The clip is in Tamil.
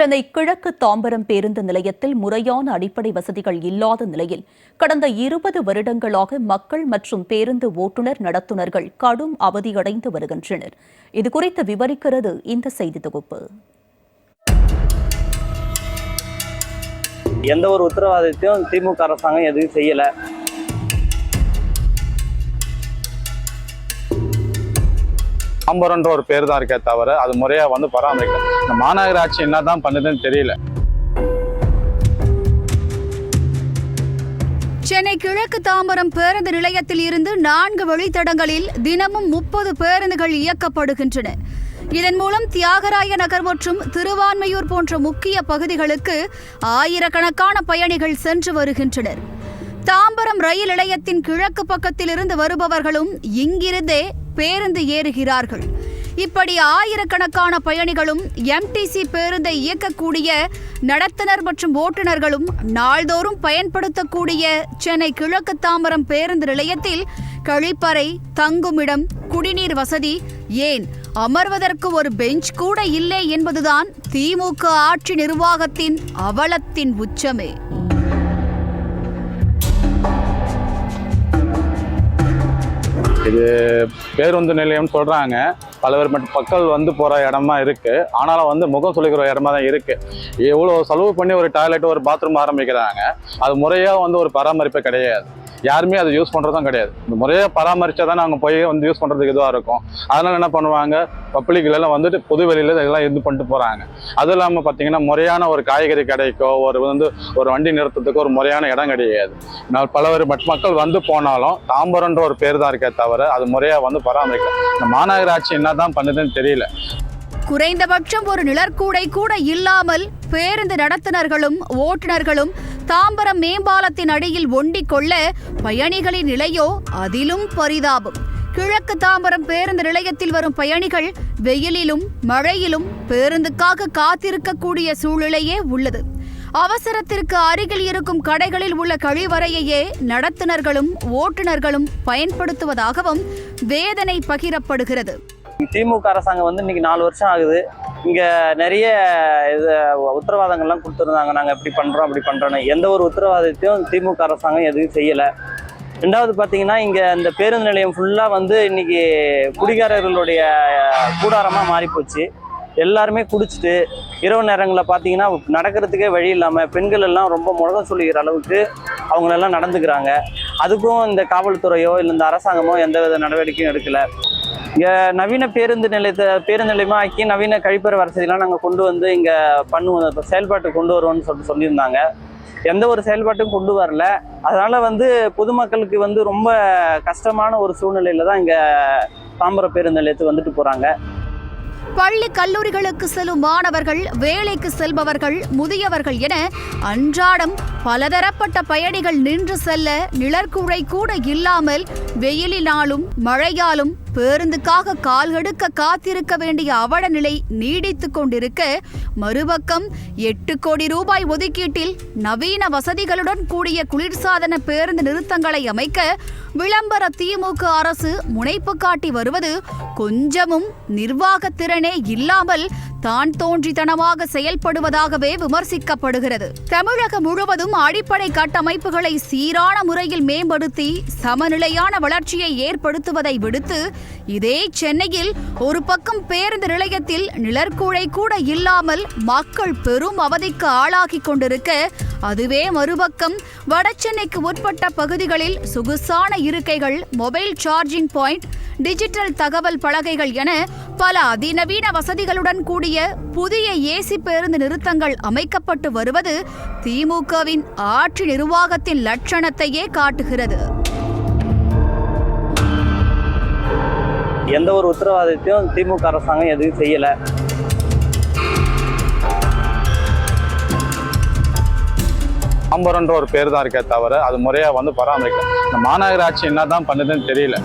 சென்னை கிழக்கு தாம்பரம் பேருந்து நிலையத்தில் முறையான அடிப்படை வசதிகள் இல்லாத நிலையில் கடந்த இருபது வருடங்களாக மக்கள் மற்றும் பேருந்து ஓட்டுநர் நடத்துனர்கள் கடும் அவதியடைந்து வருகின்றனர். இதுகுறித்து விவரிக்கிறது இந்த செய்தி தொகுப்பு. எந்த ஒரு உத்தரவாதத்தையும் திமுக அரசாங்கம் எதுவும் செய்யல. ஆம்பரன்ற ஒரு பேர் தான் இருக்கே தவிர அது முறையா வந்து பராமரிக்கல. இந்த மாநகராட்சி என்ன தான் பண்ணுதுன்னு தெரியல. சென்னை கிழக்கு தாம்பரம் பேருந்து நிலையத்தில் இருந்து நான்கு வழித்தடங்களில் தினமும் முப்பது பேருந்துகள் இயக்கப்படுகின்றன. இதன் மூலம் தியாகராய நகர் மற்றும் திருவான்மையூர் போன்ற முக்கிய பகுதிகளுக்கு ஆயிரக்கணக்கான பயணிகள் சென்று வருகின்றனர். தாம்பரம் ரயில் நிலையத்தின் கிழக்கு பக்கத்தில் இருந்து வருபவர்களும் இங்கிருந்தே பேருந்து ஏறுகிறார்கள். இப்படி ஆயிரக்கணக்கான பயணிகளும் எம்டிசி பேருந்தை இயக்கக்கூடிய நடத்துனர் மற்றும் ஓட்டுநர்களும் நாள்தோறும் பயன்படுத்தக்கூடிய சென்னை கிழக்கு தாம்பரம் பேருந்து நிலையத்தில் கழிப்பறை தங்குமிடம் குடிநீர் வசதி ஏன் அமர்வதற்கு ஒரு பெஞ்ச் கூட இல்லை என்பதுதான் திமுக ஆட்சி நிர்வாகத்தின் அவலத்தின் உச்சமே. இது பேருந்து நிலையம்னு சொல்கிறாங்க பல பேர் மட்டும் மக்கள் வந்து போகிற இடமா இருக்குது ஆனாலும் வந்து முகம் சொல்லிக்கிற இடமா தான் இருக்குது எவ்வளோ செலவு பண்ணி ஒரு டாய்லெட் ஒரு பாத்ரூம் ஆரம்பிக்கிறாங்க. அது முறையாக வந்து ஒரு பராமரிப்பு கிடையாது. யாருமே அதை யூஸ் பண்ணுறதும் கிடையாது. இந்த முறையை பராமரித்தா தான் நாங்கள் போய் வந்து யூஸ் பண்ணுறதுக்கு இதுவாக இருக்கும். அதனால் என்ன பண்ணுவாங்க? பப்ளிக்கலெல்லாம் வந்துட்டு பொது வெளியில இதெல்லாம் இது பண்ணிட்டு போகிறாங்க அதுவும் இல்லாமல் பார்த்தீங்கன்னா முறையான ஒரு காய்கறி கடைக்கோ ஒரு வந்து ஒரு வண்டி நிறுத்தத்துக்கு ஒரு முறையான இடம் கிடையாது. நான் பல பேர் மக்கள் வந்து போனாலும் தாம்பரம்ன்ற ஒரு பேர் தான் இருக்கே தவிர அது முறையாக வந்து பராமரிக்கல. இந்த மாநகராட்சி என்ன தான் பண்ணுதுன்னு தெரியல. குறைந்தபட்சம் ஒரு நிழற்கூடை கூட இல்லாமல் பேருந்து நடத்துனர்களும் ஓட்டுநர்களும் தாம்பரம் மேம்பாலத்தின் அடியில் ஒண்டிக் கொள்ள பயணிகளின் நிலையோ அதிலும் பரிதாபம். கிழக்கு தாம்பரம் பேருந்து நிலையத்தில் வரும் பயணிகள் வெயிலிலும் மழையிலும் பேருந்துக்காக காத்திருக்கக்கூடிய சூழ்நிலையே உள்ளது. அவசரத்திற்கு அருகில் இருக்கும் கடைகளில் உள்ள கழிவறையையே நடத்துனர்களும் ஓட்டுநர்களும் பயன்படுத்துவதாகவும் வேதனை பகிரப்படுகிறது. திமுக அரசாங்கம் வந்து இன்னைக்கு நாலு வருஷம் ஆகுது. இங்கே நிறைய இது உத்தரவாதங்கள்லாம் கொடுத்துருந்தாங்க. நாங்கள் இப்படி பண்ணுறோம் அப்படி பண்ணுறோன்னு எந்த ஒரு உத்தரவாதத்தையும் திமுக அரசாங்கம் எதுவும் செய்யலை. ரெண்டாவது பார்த்தீங்கன்னா இங்கே இந்த பேருந்து நிலையம் ஃபுல்லாக வந்து இன்னைக்கு குடிகாரர்களுடைய கூடாரமாக மாறிப்போச்சு. எல்லாருமே குடிச்சிட்டு இரவு நேரங்களில் பார்த்தீங்கன்னா நடக்கிறதுக்கே வழி இல்லாமல் பெண்கள் எல்லாம் ரொம்ப முழகம் சொல்லிக்கிற அளவுக்கு அவங்களெல்லாம் நடந்துக்கிறாங்க. அதுக்கும் இந்த காவல்துறையோ இல்லை இந்த அரசாங்கமோ எந்த வித நடவடிக்கையும் எடுக்கல. இங்கே நவீன பேருந்து நிலையத்தை பேருந்து நிலையமாக ஆக்கி நவீன கழிப்பறை வசதிலாம் நாங்கள் கொண்டு வந்து இங்கே பண்ணுவோம். இப்போ செயல்பாட்டுக்கு கொண்டு வருவோம்னு சொல்லிட்டு சொல்லியிருந்தாங்க. எந்த ஒரு செயல்பாட்டும் கொண்டு வரல. அதனால் வந்து பொதுமக்களுக்கு வந்து ரொம்ப கஷ்டமான ஒரு சூழ்நிலையில் தான் இங்கே தாம்பரம் பேருந்து நிலையத்துக்கு வந்துட்டு போகிறாங்க பள்ளி கல்லூரிகளுக்கு செல்லும் மாணவர்கள் வேலைக்கு செல்பவர்கள் முதியவர்கள் என அன்றாடம் பலதரப்பட்ட பயணிகள் நின்று செல்ல நிழற்குழை கூட இல்லாமல் வெயிலினாலும் மழையாலும் பேருந்துக்காக கால்கடுக்க காத்திருக்க வேண்டிய அவல நிலை நீடித்துக் கொண்டிருக்க மறுபக்கம் எட்டு கோடி ரூபாய் ஒதுக்கீட்டில் நவீன வசதிகளுடன் கூடிய குளிர்சாதன பேருந்து நிறுத்தங்களை அமைக்க விளம்பர திமுக அரசு முனைப்பு காட்டி வருவது கொஞ்சமும் நிர்வாகத்திற்கு திறனே இல்லாமல் தான் தோன்றித்தனமாக செயல்படுவதாகவே விமர்சிக்கப்படுகிறது. தமிழகம் முழுவதும் அடிப்படை கட்டமைப்புகளை சீரான முறையில் மேம்படுத்தி சமநிலையான வளர்ச்சியை ஏற்படுத்துவதை விடுத்து இதே சென்னையில் ஒரு பக்கம் பேருந்து நிலையத்தில் நிழற்கூழை கூட இல்லாமல் மக்கள் பெரும் அவதிக்கு ஆளாகிக் கொண்டிருக்க அதுவே மறுபக்கம் வடசென்னைக்கு உட்பட்ட பகுதிகளில் சொகுசான இருக்கைகள் மொபைல் சார்ஜிங் பாயிண்ட் டிஜிட்டல் தகவல் பலகைகள் என பல அதிநவீன வசதிகளுடன் கூடிய புதிய ஏசி பேருந்து நிறுத்தங்கள் அமைக்கப்பட்டு வருவது திமுகவின் ஆட்சி நிர்வாகத்தின் லட்சணத்தையே காட்டுகிறது. எந்த ஒரு உத்தரவாதத்தையும் திமுக அரசாங்கம் எதுவும் செய்யலை. ஆம்பரம்ன்ற ஒரு பேர் தான் இருக்கே தவிர அது முறையாக வந்து பராமரிக்கல. இந்த மாநகராட்சி என்ன தான் பண்ணுதுன்னு தெரியல.